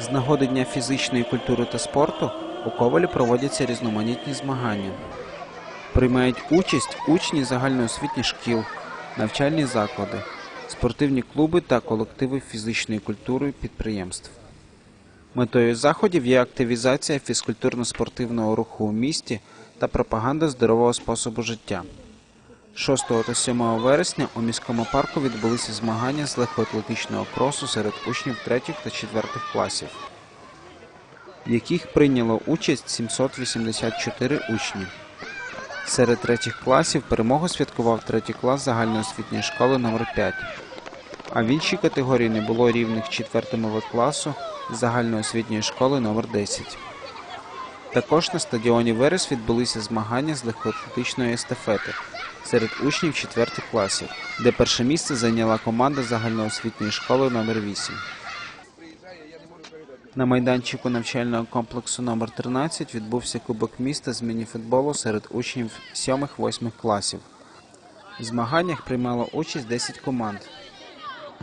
З нагоди Дня фізичної культури та спорту у Ковалі проводяться різноманітні змагання. Приймають участь учні загальноосвітніх шкіл, навчальні заклади, спортивні клуби та колективи фізичної культури підприємств. Метою заходів є активізація фізкультурно-спортивного руху у місті та пропаганда здорового способу життя. 6 та 7 вересня у міському парку відбулися змагання з легкоатлетичного кросу серед учнів 3 та 4 класів, в яких прийняло участь 784 учні. Серед третіх класів перемогу святкував третій клас загальноосвітньої школи номер 5 а в іншій категорії не було рівних 4 В класу загальноосвітньої школи номер 10 також на стадіоні Верес відбулися змагання з легкоатлетичної естафети серед учнів 4 класів, де перше місце зайняла команда загальноосвітньої школи номер 8 На майданчику навчального комплексу номер 13 відбувся Кубок міста з мініфутболу серед учнів 7-8 класів. В змаганнях приймало участь 10 команд.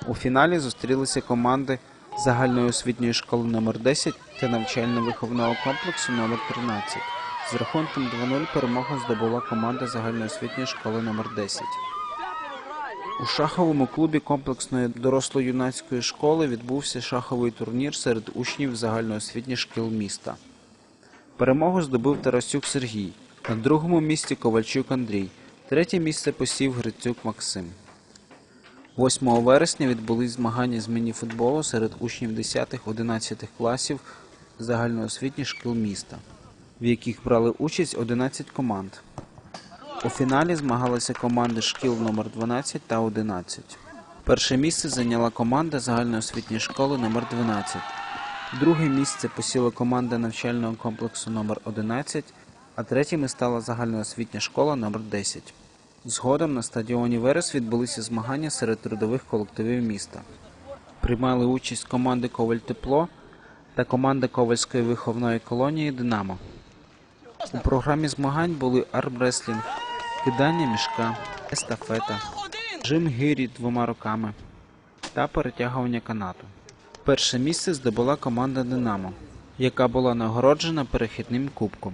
У фіналі зустрілися команди загальної освітньої школи номер 10 та навчально-виховного комплексу номер 13. З рахунком 2-0 перемогу здобула команда загальноосвітньої школи номер 10. У шаховому клубі комплексної доросло-юнацької школи відбувся шаховий турнір серед учнів загальноосвітніх шкіл міста. Перемогу здобув Тарасюк Сергій, на другому місці Ковальчук Андрій, третє місце посів Грицюк Максим. 8 вересня відбулись змагання з мініфутболу серед учнів 10-11 класів загальноосвітніх шкіл міста, в яких брали участь 11 команд. У фіналі змагалися команди шкіл номер 12 та 11. Перше місце зайняла команда загальноосвітньої школи номер 12. Друге місце посіла команда навчального комплексу номер 11, а третіми стала загальноосвітня школа номер 10. Згодом на стадіоні Верес відбулися змагання серед трудових колективів міста. Приймали участь команди Коваль Тепло та команда Ковальської виховної колонії Динамо. У програмі змагань були армреслінг, кидання мішка, естафета, жим гирі двома руками та перетягування канату. Перше місце здобула команда Динамо, яка була нагороджена перехідним кубком.